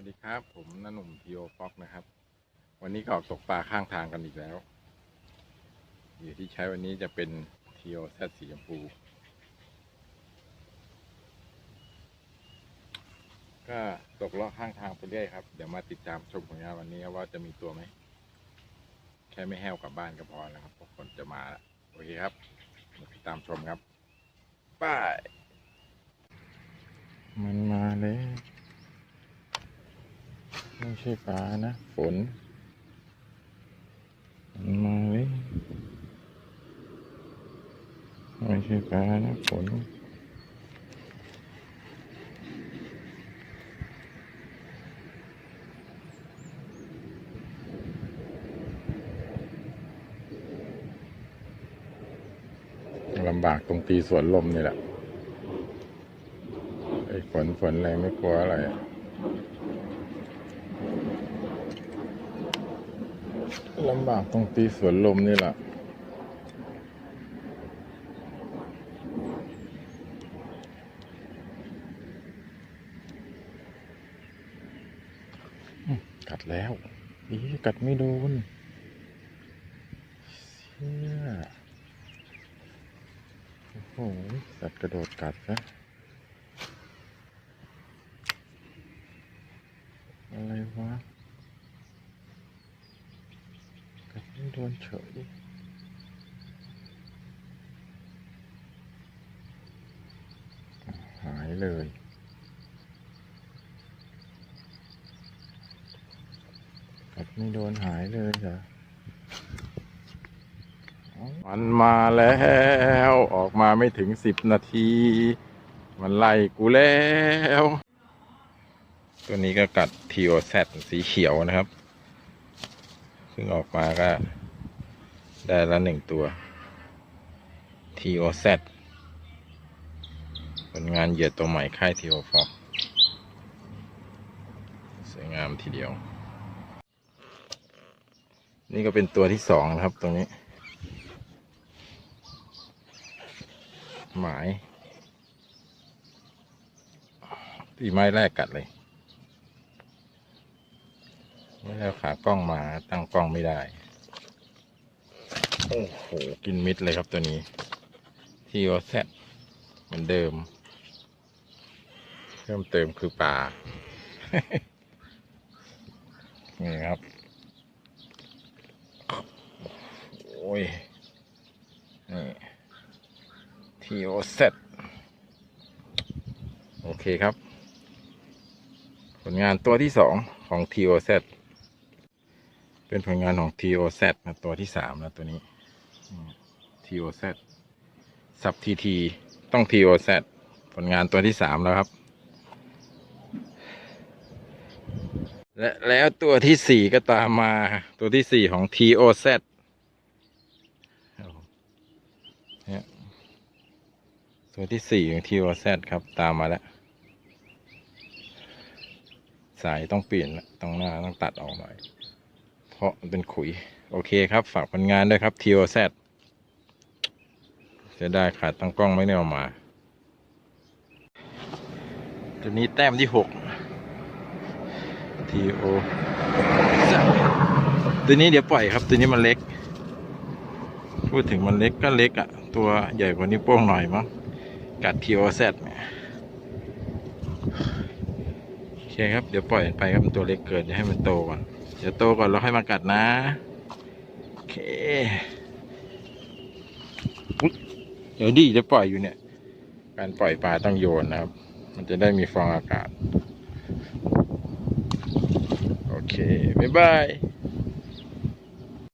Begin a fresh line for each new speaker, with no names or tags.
วัสดีครับ ผมน้าหนุ่มทีโอฟ็อกนะครับ วันนี้ก็ออกตกปลาข้างทางกันอีกแล้วเหยื่อที่ใช้วันนี้จะเป็นทีโอแซสีชมพู ก็ตกเลาะข้างทางไปเรื่อยครับ เดี๋ยวมาติดตามชมผลงานวันนี้ว่าจะมีตัวไหม แค่ไม่แห้วกลับบ้านก็พอแล้วครับเพราะคนจะมาแล้วโอเคครับมาติดตามชมครับไป้ายมันมาแล้ว ใช่ฟ้านะ ฝน มันมาเลยไม่ใช่ฟ้านะฝนลำบากตรงตีสวนลมนี่แหละ ไอ้ฝนฝนอะไรไม่กลัวอะไรอะ ลำบากตรงตีสวนลมนี่แหละกัดแล้วอีกัดไม่โดนเชี่ยโอ้โหสัตว์กระโดดกัดนะอะไรวะ กัดไม่โดนเฉยหายเลย กัดไม่โดนหายเลยเหรอมันมาแล้ว ออกมาไม่ถึงสิบนาที มันไล่กูแล้ว ตัวนี้ก็กัดทีโอแซสีเขียวนะครับ ซึ่งออกมาก็ได้ละหนึ่งตัว TOZ ผลงานเหยื่อตัวใหม่ค่าย TO f o สวยงามทีเดียว นี่ก็เป็นตัวที่สองนะครับตรงนี้ หมาย ตีไม้แรกกัดเลย ไม่ได้เอาขากล้องมาตั้งกล้องไม่ได้ โอ้โห กินมิดเลยครับตัวนี้ทีโอแซเหมือนเดิม เพิ่มเติมคือปลานี่ครับ โอ้ย นี่ทีโอแซโอเคครับ ผลงานตัวที่สองของ TOZ เซ เป็นผลงานของ TOZ นะตัวที่สามนะตัวนี้ TOZ สับ TT ต้อง TOZ ผลงานตัวที่สามแล้วครับ และแล้วตัวที่สี่ก็ตามมาตัวที่สี่ของ TOZ เนี่ยตัวที่สี่ของ TOZ ครับตามมาแล้ว สายต้องเปลี่ยนต้องหน้าต้องตัดออกหน่อย เพราะมันเป็นขุย โอเคครับ ฝากผลงานด้วยครับ TOZ จะได้ขาดตั้งกล้องไม่ได้เออกมา ตัวนี้แต้มที่หก TO ตัวนี้เดี๋ยวปล่อยครับ ตัวนี้มันเล็ก พูดถึงมันเล็กก็เล็กอะ่ะ ตัวใหญ่กว่านิ้โป้งหน่อยมั้ง กัด TOZ เนี่ยโอเคครับ เดี๋ยวปล่อยไปครับมันตัวเล็กเกินเดี๋ยวให้มันโตก่อน เดี๋ยวโตก่อนแล้วค่อยมากัดนะ โอเคเดี๋ยวดีจะปล่อยอยู่เนี่ย การปล่อยปลาต้องโยนนะครับ มันจะได้มีฟองอากาศ โอเค บ๊ายบาย